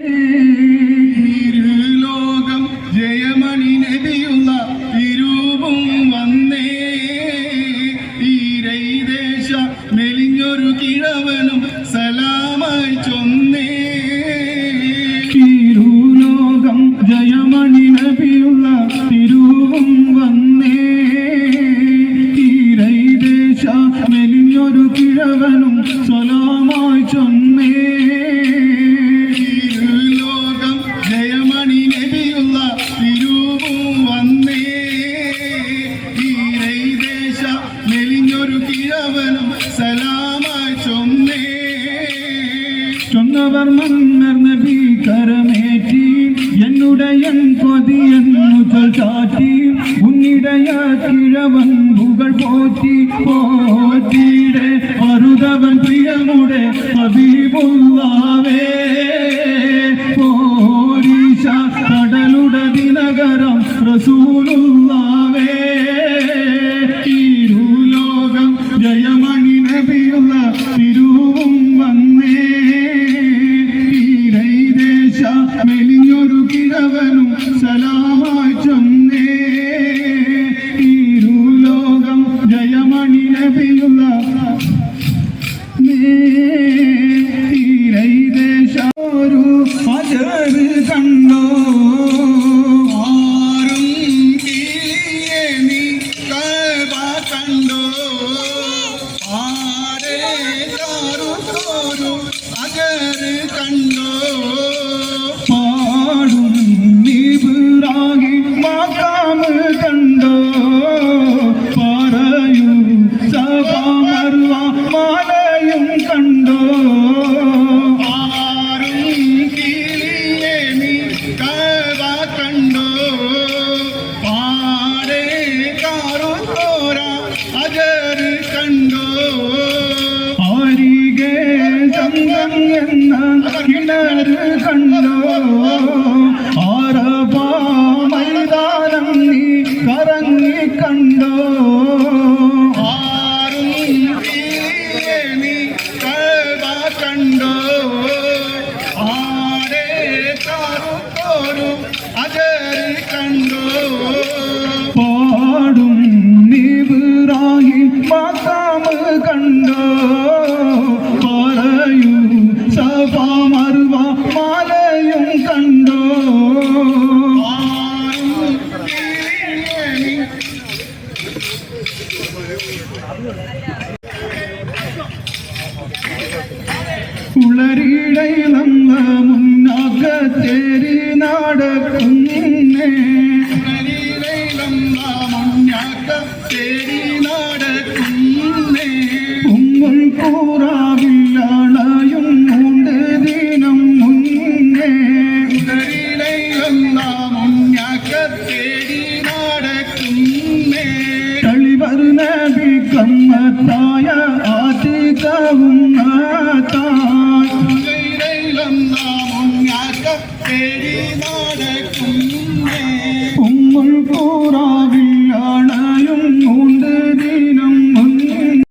嗯 ചൊന്നവർ മന്നർ നബി കരമേറ്റി എന്നുടയൻ കൊതിയെന്നു ചാറ്റി ഉന്നിടയ കിഴവൻ പുകൾ പോറ്റി പോറ്റിയുടെ അരുതവൻ പ്രിയമുടെ ഹബീബുള്ളാവേ പോരീശ കടലുടെ ദിനകരം റസൂലുള്ളാവേ llorando. என்ன கிணறு கண்டோ ஆரபா மைதானம் நீ கரங்கி கண்டோ பாடும் நீ ராகி மாத்தாமல் ഉളരിടയിലങ്ങ മുന്നാക്കത്തേരി നാടക്കുന്നേ മുന്നാക്കത്തേരി നാടക്കുന്നേ ഉമ്മുൾ കൂറാവില്ലണയും ആതികവും ഉമ്മുൾ കൂറാ